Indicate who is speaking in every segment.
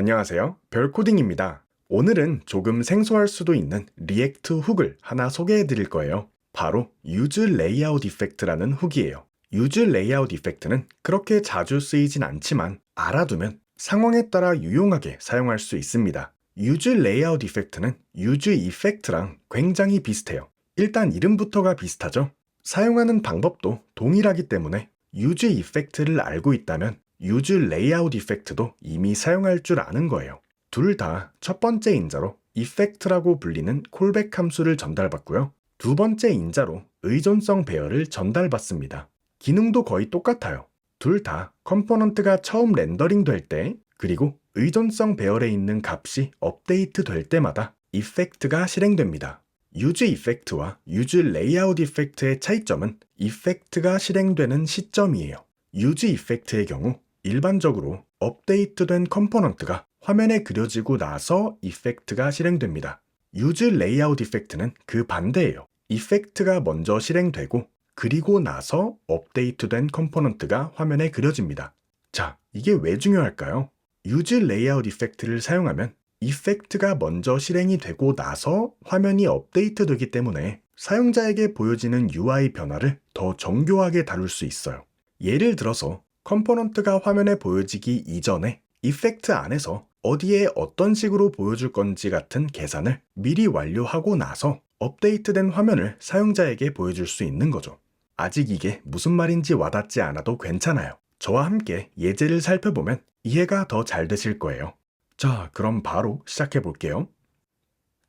Speaker 1: 안녕하세요. 별코딩입니다. 오늘은 조금 생소할 수도 있는 리액트 훅을 하나 소개해 드릴 거예요. 바로 use layout effect라는 훅이에요. use layout effect는 그렇게 자주 쓰이진 않지만 알아두면 상황에 따라 유용하게 사용할 수 있습니다. use layout effect는 use effect랑 굉장히 비슷해요. 일단 이름부터가 비슷하죠? 사용하는 방법도 동일하기 때문에 use effect를 알고 있다면 use layout effect도 이미 사용할 줄 아는 거예요. 둘 다 첫 번째 인자로 effect라고 불리는 콜백 함수를 전달받고요. 두 번째 인자로 의존성 배열을 전달받습니다. 기능도 거의 똑같아요. 둘 다 컴포넌트가 처음 렌더링 될 때, 그리고 의존성 배열에 있는 값이 업데이트 될 때마다 effect가 실행됩니다. use effect와 use layout effect의 차이점은 effect가 실행되는 시점이에요. use effect의 경우 일반적으로 업데이트된 컴포넌트가 화면에 그려지고 나서 effect가 실행됩니다. use layout effect는 그 반대예요. effect가 먼저 실행되고 그리고 나서 업데이트된 컴포넌트가 화면에 그려집니다. 자, 이게 왜 중요할까요? use layout effect를 사용하면 이펙트가 먼저 실행이 되고 나서 화면이 업데이트 되기 때문에 사용자에게 보여지는 UI 변화를 더 정교하게 다룰 수 있어요. 예를 들어서 컴포넌트가 화면에 보여지기 이전에 이펙트 안에서 어디에 어떤 식으로 보여줄 건지 같은 계산을 미리 완료하고 나서 업데이트된 화면을 사용자에게 보여줄 수 있는 거죠. 아직 이게 무슨 말인지 와닿지 않아도 괜찮아요. 저와 함께 예제를 살펴보면 이해가 더 잘 되실 거예요. 자, 그럼 바로 시작해 볼게요.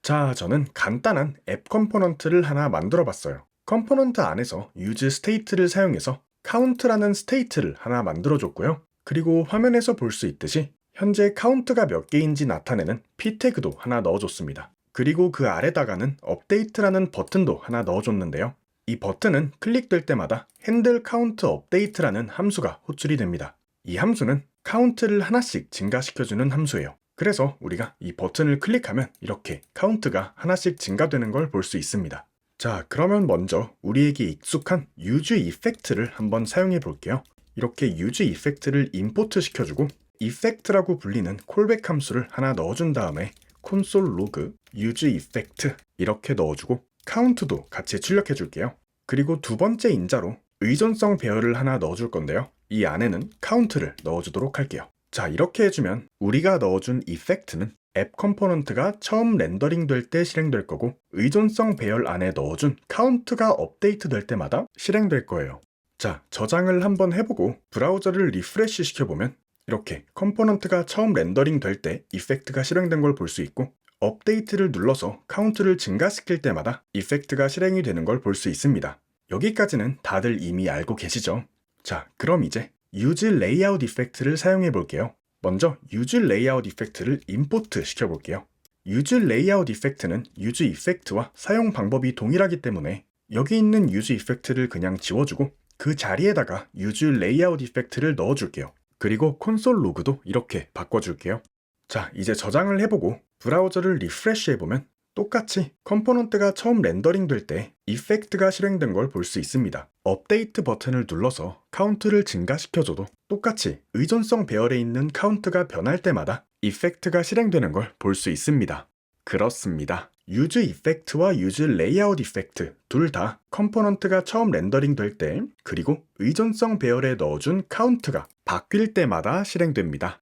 Speaker 1: 자, 저는 간단한 앱 컴포넌트를 하나 만들어 봤어요. 컴포넌트 안에서 use state를 사용해서 count라는 state를 하나 만들어 줬고요. 그리고 화면에서 볼 수 있듯이 현재 count가 몇 개인지 나타내는 p 태그도 하나 넣어 줬습니다. 그리고 그 아래다가는 update라는 버튼도 하나 넣어 줬는데요. 이 버튼은 클릭될 때마다 handle count update라는 함수가 호출이 됩니다. 이 함수는 카운트를 하나씩 증가시켜주는 함수예요. 그래서 우리가 이 버튼을 클릭하면 이렇게 카운트가 하나씩 증가되는 걸 볼 수 있습니다. 자, 그러면 먼저 우리에게 익숙한 use effect를 한번 사용해 볼게요. 이렇게 use effect를 임포트 시켜주고 effect라고 불리는 콜백 함수를 하나 넣어준 다음에 console log use effect 이렇게 넣어주고 카운트도 같이 출력해 줄게요. 그리고 두 번째 인자로 의존성 배열을 하나 넣어줄 건데요. 이 안에는 카운트를 넣어주도록 할게요. 자, 이렇게 해주면 우리가 넣어준 이펙트는 앱 컴포넌트가 처음 렌더링 될 때 실행될 거고 의존성 배열 안에 넣어준 카운트가 업데이트 될 때마다 실행될 거예요. 자, 저장을 한번 해보고 브라우저를 리프레시 시켜보면 이렇게 컴포넌트가 처음 렌더링 될 때 이펙트가 실행된 걸 볼 수 있고 업데이트를 눌러서 카운트를 증가시킬 때마다 이펙트가 실행이 되는 걸 볼 수 있습니다. 여기까지는 다들 이미 알고 계시죠? 자, 그럼 이제 use layout effect를 사용해 볼게요. 먼저 use layout effect를 임포트 시켜 볼게요. use layout effect는 use effect와 사용 방법이 동일하기 때문에 여기 있는 use effect를 그냥 지워주고 그 자리에다가 use layout effect를 넣어줄게요. 그리고 콘솔 로그도 이렇게 바꿔줄게요. 자, 이제 저장을 해보고 브라우저를 리프레시 해보면 똑같이 컴포넌트가 처음 렌더링 될 때 이펙트가 실행된 걸 볼 수 있습니다. 업데이트 버튼을 눌러서 카운트를 증가시켜줘도 똑같이 의존성 배열에 있는 카운트가 변할 때마다 이펙트가 실행되는 걸 볼 수 있습니다. 그렇습니다. use effect와 use layout effect 둘다 컴포넌트가 처음 렌더링 될 때 그리고 의존성 배열에 넣어준 카운트가 바뀔 때마다 실행됩니다.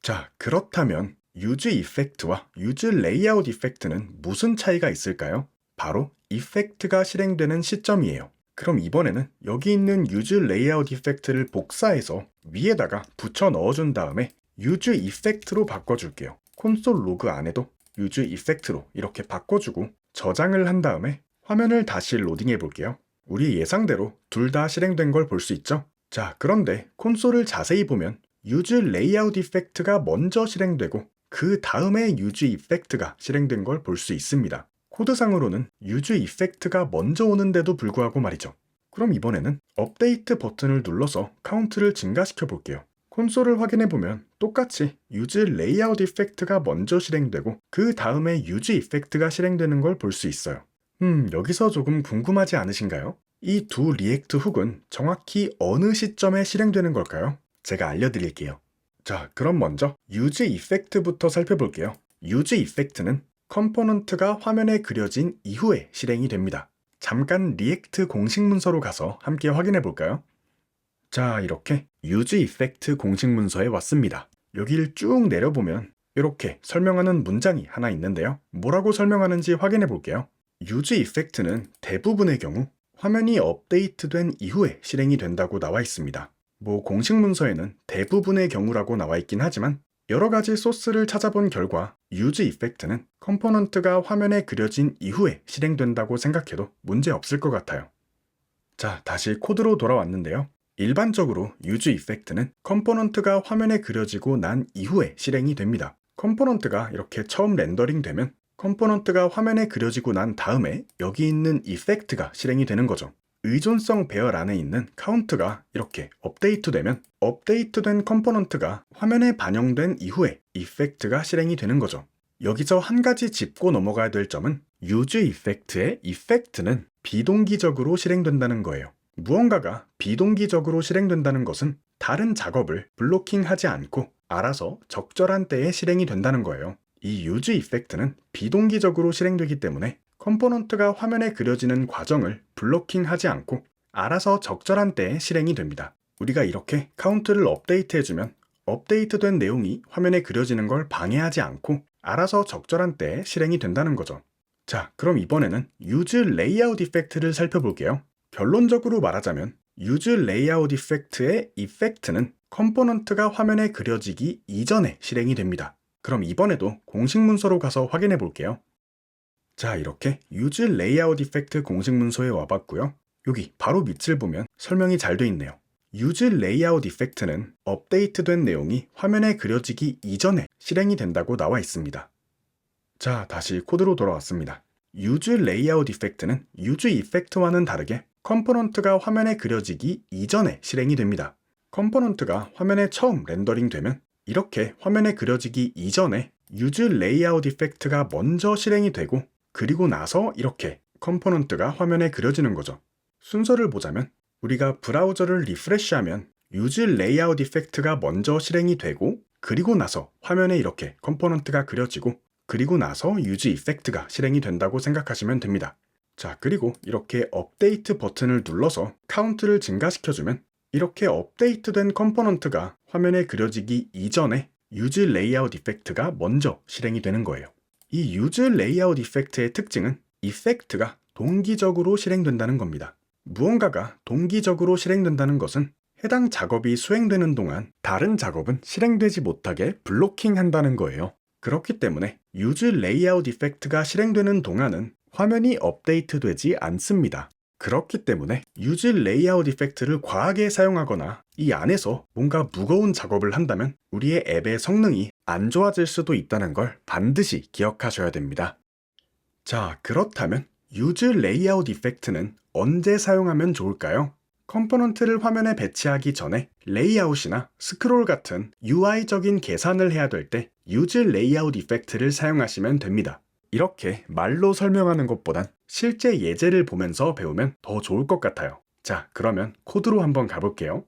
Speaker 1: 자, 그렇다면 use effect와 use layout effect는 무슨 차이가 있을까요? 바로 effect가 실행되는 시점이에요. 그럼 이번에는 여기 있는 use layout effect를 복사해서 위에다가 붙여 넣어준 다음에 use effect로 바꿔줄게요. 콘솔 로그 안에도 use effect로 이렇게 바꿔주고 저장을 한 다음에 화면을 다시 로딩해 볼게요. 우리 예상대로 둘 다 실행된 걸 볼 수 있죠? 자, 그런데 콘솔을 자세히 보면 use layout effect가 먼저 실행되고 그 다음에 use effect가 실행된 걸 볼 수 있습니다. 코드상으로는 use effect가 먼저 오는데도 불구하고 말이죠. 그럼 이번에는 업데이트 버튼을 눌러서 카운트를 증가시켜 볼게요. 콘솔을 확인해 보면 똑같이 use layout effect가 먼저 실행되고 그 다음에 use effect가 실행되는 걸 볼 수 있어요. 음, 여기서 조금 궁금하지 않으신가요? 이 두 리액트 훅은 정확히 어느 시점에 실행되는 걸까요? 제가 알려드릴게요. 자, 그럼 먼저 use effect부터 살펴볼게요. use effect는 컴포넌트가 화면에 그려진 이후에 실행이 됩니다. 잠깐 리액트 공식 문서로 가서 함께 확인해 볼까요? 자, 이렇게 use effect 공식 문서에 왔습니다. 여기를 쭉 내려보면 이렇게 설명하는 문장이 하나 있는데요. 뭐라고 설명하는지 확인해 볼게요. use effect는 대부분의 경우 화면이 업데이트된 이후에 실행이 된다고 나와 있습니다. 뭐 공식 문서에는 대부분의 경우라고 나와 있긴 하지만 여러 가지 소스를 찾아본 결과 use effect는 컴포넌트가 화면에 그려진 이후에 실행된다고 생각해도 문제 없을 것 같아요. 자, 다시 코드로 돌아왔는데요. 일반적으로 use effect는 컴포넌트가 화면에 그려지고 난 이후에 실행이 됩니다. 컴포넌트가 이렇게 처음 렌더링 되면 컴포넌트가 화면에 그려지고 난 다음에 여기 있는 이펙트가 실행이 되는 거죠. 의존성 배열 안에 있는 카운트가 이렇게 업데이트되면 업데이트된 컴포넌트가 화면에 반영된 이후에 이펙트가 실행이 되는 거죠. 여기서 한 가지 짚고 넘어가야 될 점은 use effect의 effect는 비동기적으로 실행된다는 거예요. 무언가가 비동기적으로 실행된다는 것은 다른 작업을 블로킹하지 않고 알아서 적절한 때에 실행이 된다는 거예요. 이 use effect는 비동기적으로 실행되기 때문에 컴포넌트가 화면에 그려지는 과정을 블로킹하지 않고 알아서 적절한 때에 실행이 됩니다. 우리가 이렇게 카운트를 업데이트해주면 업데이트된 내용이 화면에 그려지는 걸 방해하지 않고 알아서 적절한 때에 실행이 된다는 거죠. 자, 그럼 이번에는 use layout effect를 살펴볼게요. 결론적으로 말하자면 use layout effect의 effect는 컴포넌트가 화면에 그려지기 이전에 실행이 됩니다. 그럼 이번에도 공식 문서로 가서 확인해 볼게요. 자, 이렇게 use layout effect 공식 문서에 와봤고요. 여기 바로 밑을 보면 설명이 잘 돼 있네요. use layout effect는 업데이트된 내용이 화면에 그려지기 이전에 실행이 된다고 나와 있습니다. 자, 다시 코드로 돌아왔습니다. use layout effect는 use effect와는 다르게 컴포넌트가 화면에 그려지기 이전에 실행이 됩니다. 컴포넌트가 화면에 처음 렌더링 되면 이렇게 화면에 그려지기 이전에 use layout effect가 먼저 실행이 되고 그리고 나서 이렇게 컴포넌트가 화면에 그려지는 거죠. 순서를 보자면 우리가 브라우저를 리프레시하면 use layout effect가 먼저 실행이 되고 그리고 나서 화면에 이렇게 컴포넌트가 그려지고 그리고 나서 use effect가 실행이 된다고 생각하시면 됩니다. 자, 그리고 이렇게 업데이트 버튼을 눌러서 카운트를 증가시켜주면 이렇게 업데이트된 컴포넌트가 화면에 그려지기 이전에 use layout effect가 먼저 실행이 되는 거예요. 이 use layout effect의 특징은 effect가 동기적으로 실행된다는 겁니다. 무언가가 동기적으로 실행된다는 것은 해당 작업이 수행되는 동안 다른 작업은 실행되지 못하게 블로킹한다는 거예요. 그렇기 때문에 use layout effect가 실행되는 동안은 화면이 업데이트되지 않습니다. 그렇기 때문에 use layout effect를 과하게 사용하거나 이 안에서 뭔가 무거운 작업을 한다면 우리의 앱의 성능이 안 좋아질 수도 있다는 걸 반드시 기억하셔야 됩니다. 자, 그렇다면 use layout effect는 언제 사용하면 좋을까요? 컴포넌트를 화면에 배치하기 전에 레이아웃이나 스크롤 같은 UI적인 계산을 해야 될때 use layout effect를 사용하시면 됩니다. 이렇게 말로 설명하는 것보단 실제 예제를 보면서 배우면 더 좋을 것 같아요. 자, 그러면 코드로 한번 가볼게요.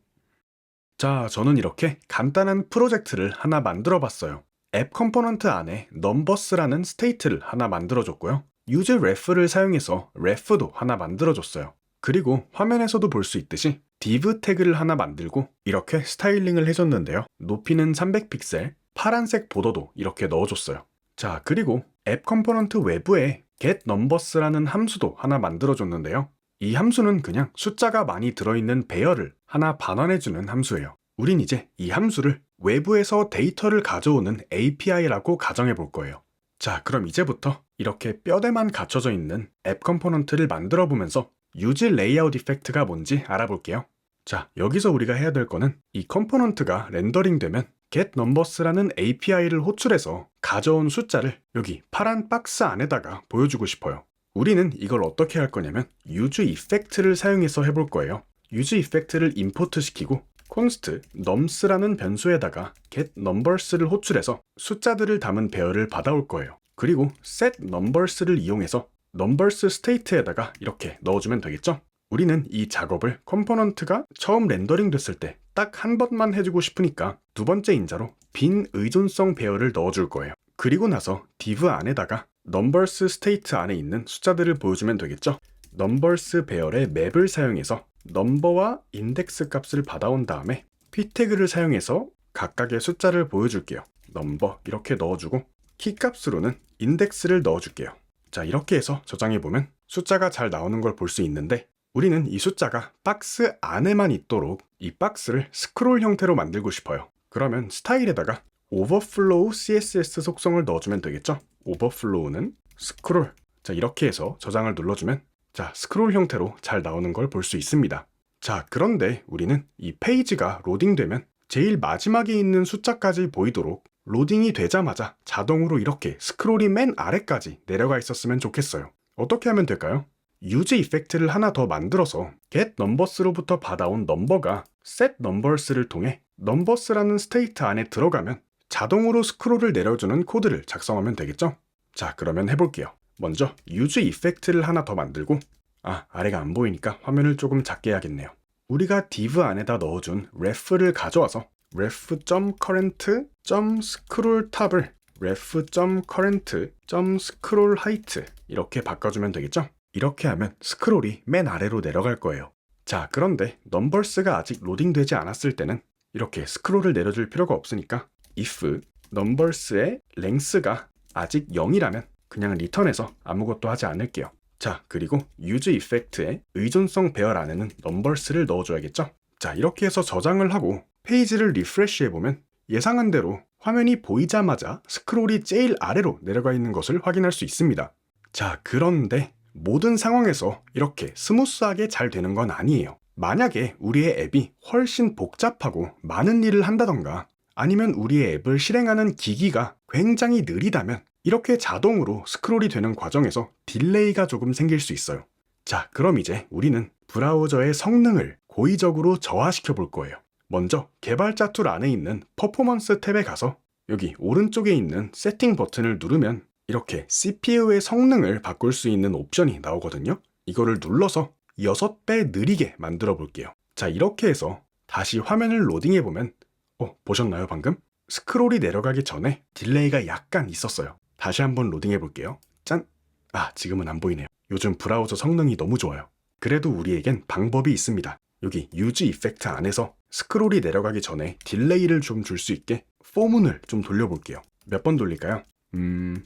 Speaker 1: 자, 저는 이렇게 간단한 프로젝트를 하나 만들어 봤어요. 앱 컴포넌트 안에 넘버스라는 스테이트를 하나 만들어 줬고요. use ref를 사용해서 ref도 하나 만들어 줬어요. 그리고 화면에서도 볼 수 있듯이 div 태그를 하나 만들고 이렇게 스타일링을 해줬는데요. 높이는 300픽셀, 파란색 보더도 이렇게 넣어줬어요. 자, 그리고 앱 컴포넌트 외부에 getNumbers라는 함수도 하나 만들어줬는데요. 이 함수는 그냥 숫자가 많이 들어있는 배열을 하나 반환해주는 함수예요. 우린 이제 이 함수를 외부에서 데이터를 가져오는 API라고 가정해 볼 거예요. 자, 그럼 이제부터 이렇게 뼈대만 갖춰져 있는 앱 컴포넌트를 만들어 보면서 use layout effect가 뭔지 알아볼게요. 자, 여기서 우리가 해야 될 거는 이 컴포넌트가 렌더링 되면 getNumbers라는 API를 호출해서 가져온 숫자를 여기 파란 박스 안에다가 보여주고 싶어요. 우리는 이걸 어떻게 할 거냐면 use effect를 사용해서 해볼 거예요. use effect를 임포트 시키고 const nums라는 변수에다가 getNumbers를 호출해서 숫자들을 담은 배열을 받아올 거예요. 그리고 set numbers를 이용해서 numbers state에다가 이렇게 넣어주면 되겠죠? 우리는 이 작업을 컴포넌트가 처음 렌더링 됐을 때 딱 한 번만 해주고 싶으니까 두 번째 인자로 빈 의존성 배열을 넣어줄 거예요. 그리고 나서 div 안에다가 numbers state 안에 있는 숫자들을 보여주면 되겠죠. numbers 배열의 맵을 사용해서 넘버와 인덱스 값을 받아온 다음에 p 태그를 사용해서 각각의 숫자를 보여줄게요. 넘버 이렇게 넣어주고 키 값으로는 인덱스를 넣어줄게요. 자 이렇게 해서 저장해 보면 숫자가 잘 나오는 걸 볼 수 있는데 우리는 이 숫자가 박스 안에만 있도록 이 박스를 스크롤 형태로 만들고 싶어요. 그러면 스타일에다가 overflow css 속성을 넣어주면 되겠죠? Overflow는 스크롤. 자 이렇게 해서 저장을 눌러주면 자 스크롤 형태로 잘 나오는 걸 볼 수 있습니다. 자 그런데 우리는 이 페이지가 로딩되면 제일 마지막에 있는 숫자까지 보이도록 로딩이 되자마자 자동으로 이렇게 스크롤이 맨 아래까지 내려가 있었으면 좋겠어요. 어떻게 하면 될까요? 유즈 이펙트를 하나 더 만들어서 get numbers로부터 받아온 넘버가 set numbers를 통해 numbers라는 스테이트 안에 들어가면 자동으로 스크롤을 내려주는 코드를 작성하면 되겠죠? 자, 그러면 해볼게요. 먼저 유즈 이펙트를 하나 더 만들고 아, 아래가 안 보이니까 화면을 조금 작게 해야겠네요. 우리가 div 안에다 넣어준 ref를 가져와서 ref.current.scroll 탑을 ref.current.scroll height 이렇게 바꿔주면 되겠죠? 이렇게 하면 스크롤이 맨 아래로 내려갈 거예요. 자, 그런데 넘버스가 아직 로딩되지 않았을 때는 이렇게 스크롤을 내려줄 필요가 없으니까 if 넘버스의 length가 아직 0이라면 그냥 리턴해서 아무것도 하지 않을게요. 자, 그리고 use effect의 의존성 배열 안에는 넘버스를 넣어줘야겠죠? 자, 이렇게 해서 저장을 하고 페이지를 리프레시 해보면 예상한 대로 화면이 보이자마자 스크롤이 제일 아래로 내려가 있는 것을 확인할 수 있습니다. 자, 그런데 모든 상황에서 이렇게 스무스하게 잘 되는 건 아니에요. 만약에 우리의 앱이 훨씬 복잡하고 많은 일을 한다던가 아니면 우리의 앱을 실행하는 기기가 굉장히 느리다면 이렇게 자동으로 스크롤이 되는 과정에서 딜레이가 조금 생길 수 있어요. 자, 그럼 이제 우리는 브라우저의 성능을 고의적으로 저하시켜 볼 거예요. 먼저 개발자 툴 안에 있는 퍼포먼스 탭에 가서 여기 오른쪽에 있는 세팅 버튼을 누르면 이렇게 CPU의 성능을 바꿀 수 있는 옵션이 나오거든요. 이거를 눌러서 6배 느리게 만들어 볼게요. 자, 이렇게 해서 다시 화면을 로딩해 보면 어, 보셨나요, 방금? 스크롤이 내려가기 전에 딜레이가 약간 있었어요. 다시 한번 로딩해 볼게요. 짠! 아, 지금은 안 보이네요. 요즘 브라우저 성능이 너무 좋아요. 그래도 우리에겐 방법이 있습니다. 여기 유즈 이펙트 안에서 스크롤이 내려가기 전에 딜레이를 좀 줄 수 있게 포문을 좀 돌려볼게요. 몇 번 돌릴까요? 음...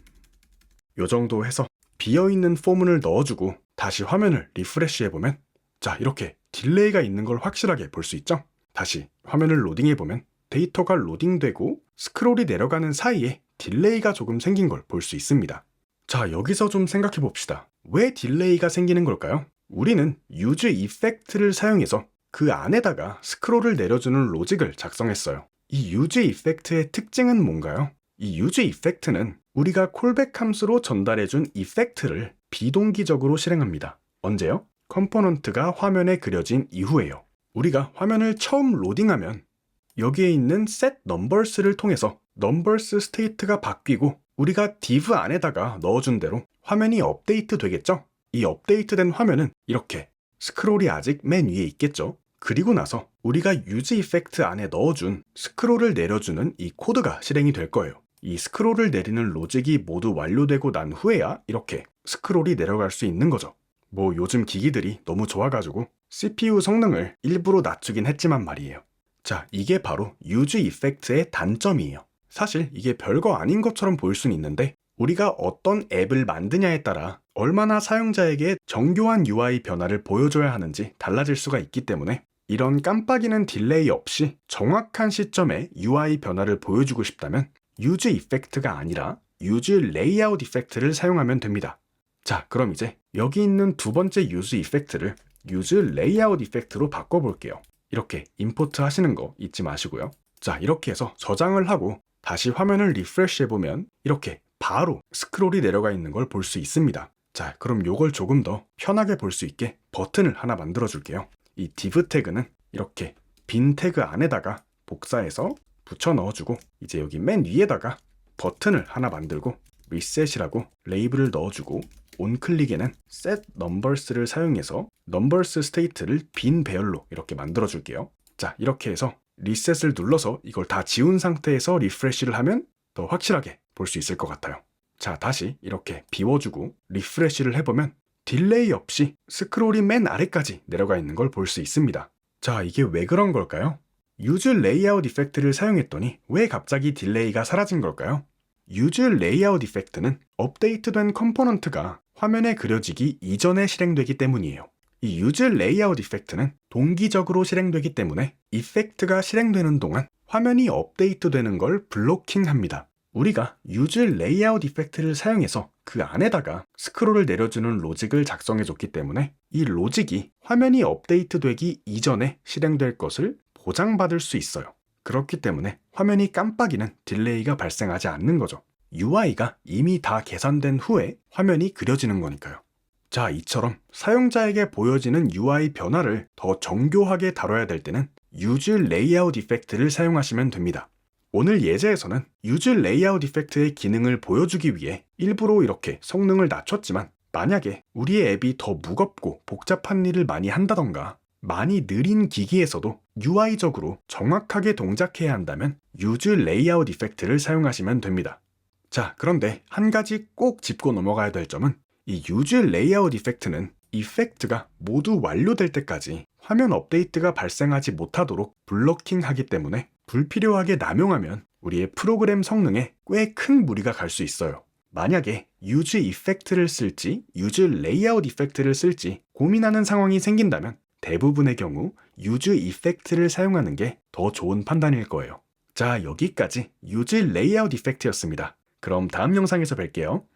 Speaker 1: 요 정도 해서 비어있는 포문을 넣어주고 다시 화면을 리프레시 해보면 자 이렇게 딜레이가 있는 걸 확실하게 볼 수 있죠? 다시 화면을 로딩해보면 데이터가 로딩되고 스크롤이 내려가는 사이에 딜레이가 조금 생긴 걸 볼 수 있습니다. 자 여기서 좀 생각해 봅시다. 왜 딜레이가 생기는 걸까요? 우리는 유즈 이펙트를 사용해서 그 안에다가 스크롤을 내려주는 로직을 작성했어요. 이 유즈 이펙트의 특징은 뭔가요? 이 유즈 이펙트는 우리가 콜백 함수로 전달해준 이펙트를 비동기적으로 실행합니다. 언제요? 컴포넌트가 화면에 그려진 이후에요. 우리가 화면을 처음 로딩하면 여기에 있는 set numbers를 통해서 numbers state가 바뀌고 우리가 div 안에다가 넣어준 대로 화면이 업데이트 되겠죠? 이 업데이트된 화면은 이렇게 스크롤이 아직 맨 위에 있겠죠? 그리고 나서 우리가 use effect 안에 넣어준 스크롤을 내려주는 이 코드가 실행이 될 거예요. 이 스크롤을 내리는 로직이 모두 완료되고 난 후에야 이렇게 스크롤이 내려갈 수 있는 거죠. 뭐 요즘 기기들이 너무 좋아가지고 CPU 성능을 일부러 낮추긴 했지만 말이에요. 자, 이게 바로 유즈 이펙트의 단점이에요. 사실 이게 별거 아닌 것처럼 보일 수는 있는데 우리가 어떤 앱을 만드냐에 따라 얼마나 사용자에게 정교한 UI 변화를 보여줘야 하는지 달라질 수가 있기 때문에 이런 깜빡이는 딜레이 없이 정확한 시점에 UI 변화를 보여주고 싶다면 유즈 이펙트가 아니라 유즈 레이아웃 이펙트를 사용하면 됩니다. 자, 그럼 이제 여기 있는 두 번째 유즈 이펙트를 유즈 레이아웃 이펙트로 바꿔볼게요. 이렇게 임포트 하시는 거 잊지 마시고요. 자, 이렇게 해서 저장을 하고 다시 화면을 리프레시 해보면 이렇게 바로 스크롤이 내려가 있는 걸 볼 수 있습니다. 자, 그럼 요걸 조금 더 편하게 볼 수 있게 버튼을 하나 만들어 줄게요. 이 div 태그는 이렇게 빈 태그 안에다가 복사해서 붙여 넣어주고 이제 여기 맨 위에다가 버튼을 하나 만들고 reset이라고 레이블을 넣어주고 온클릭에는 set numbers를 사용해서 numbers state를 빈 배열로 이렇게 만들어 줄게요. 자, 이렇게 해서 리셋을 눌러서 이걸 다 지운 상태에서 리프레쉬를 하면 더 확실하게 볼 수 있을 것 같아요. 자, 다시 이렇게 비워주고 리프레쉬를 해보면 딜레이 없이 스크롤이 맨 아래까지 내려가 있는 걸 볼 수 있습니다. 자, 이게 왜 그런 걸까요? 유즈 레이아웃 이펙트를 사용했더니 왜 갑자기 딜레이가 사라진 걸까요? 유즈 레이아웃 이펙트는 업데이트된 컴포넌트가 화면에 그려지기 이전에 실행되기 때문이에요. 이 유즈 레이아웃 이펙트는 동기적으로 실행되기 때문에 이펙트가 실행되는 동안 화면이 업데이트되는 걸 블로킹합니다. 우리가 유즈 레이아웃 이펙트를 사용해서 그 안에다가 스크롤을 내려주는 로직을 작성해줬기 때문에 이 로직이 화면이 업데이트되기 이전에 실행될 것을 보장받을 수 있어요. 그렇기 때문에 화면이 깜빡이는 딜레이가 발생하지 않는 거죠. UI가 이미 다 계산된 후에 화면이 그려지는 거니까요. 자, 이처럼 사용자에게 보여지는 UI 변화를 더 정교하게 다뤄야 될 때는 유즈 레이아웃 이펙트를 사용하시면 됩니다. 오늘 예제에서는 유즈 레이아웃 이펙트의 기능을 보여주기 위해 일부러 이렇게 성능을 낮췄지만 만약에 우리의 앱이 더 무겁고 복잡한 일을 많이 한다던가 많이 느린 기기에서도 UI적으로 정확하게 동작해야 한다면 유즈 레이아웃 이펙트를 사용하시면 됩니다. 자, 그런데 한 가지 꼭 짚고 넘어가야 될 점은 이 유즈 레이아웃 이펙트는 이펙트가 모두 완료될 때까지 화면 업데이트가 발생하지 못하도록 블로킹하기 때문에 불필요하게 남용하면 우리의 프로그램 성능에 꽤 큰 무리가 갈 수 있어요. 만약에 유즈 이펙트를 쓸지 유즈 레이아웃 이펙트를 쓸지 고민하는 상황이 생긴다면 대부분의 경우 유즈 이펙트를 사용하는 게 더 좋은 판단일 거예요. 자, 여기까지 유즈 레이아웃 이펙트였습니다. 그럼 다음 영상에서 뵐게요.